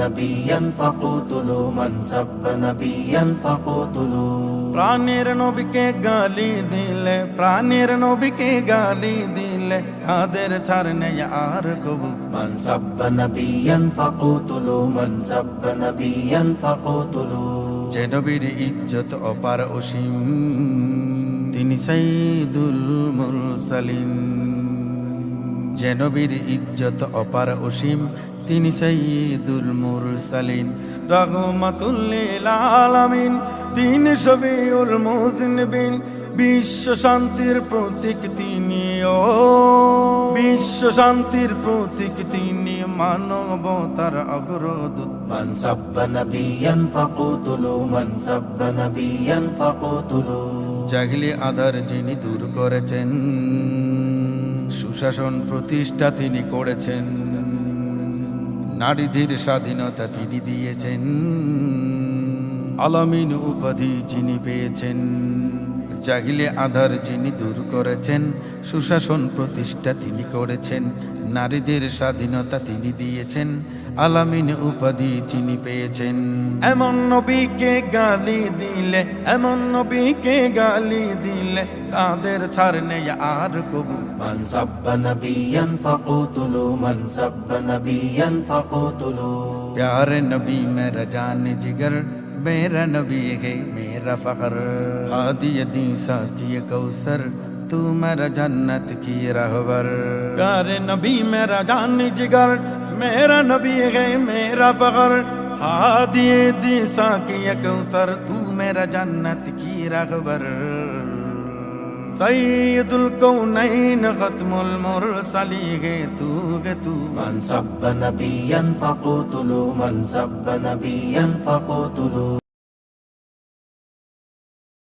নবিয়ান ফাকুতুলু মান সাব্ব নবিয়ান ফাকুতুলু। প্রাণের নবীকে গালি দিলে প্রাণের নবীকে গালি দিলে তাদের ছাড়নে আর কবু। মান সাব্ব নবিয়ান ফাকুতুলু মান সাব্ব নবিয়ান ফাকুতুলু। যে নবীর ইজ্জত অপার অসীম তিনি সাইদুল মুরসালিন। যে নবীর ইজ্জত অপার অসীম তিনি সঈদুল মুরসালিন রহমাতুল্লিল আলামিন। তিনি শফিউল মুজনবিন বিশ্ব শান্তির প্রতীক তিনি ও বিশ্ব শান্তির প্রতীক তিনি। মানবতার অগ্রদূত। মান সাব্বা নবিয়ান ফাকুতুলু মান সাব্বা নবিয়ান ফাকুতুলু। জাগলি আধার যিনি দূর করেছেন সুশাসন প্রতিষ্ঠা তিনি করেছেন। নারীদের স্বাধীনতা তিনি দিয়েছেন। আলামিন উপাধি যিনি পেয়েছেন। জাহিলে আধার যিনি দূর করেছেন সুশাসন প্রতিষ্ঠা তিনি করেছেন নারীদের স্বাধীনতা তিনি দিয়েছেন আলামিন উপাধি চিনি পেয়েছেন। এমন নবীকে গালি দিলে এমন নবীকে গালি দিলে তাদের ছাড় নেই আর কবু। মান প্যার নবী মেরা জান জিগর मेरा नबी है मेरा फखर हादी दीसा की कौसर तू मेरा जन्नत की रहबर प्यारे नबी मेरा जान जिगर मेरा नबी है मेरा फखर हादी दीसा की कौसर तू मेरा जन्नत की रहबर سيد الكونين ختم المرسلين توغ تو من سب نبيا فقتلوا من سب نبيا فقتلوا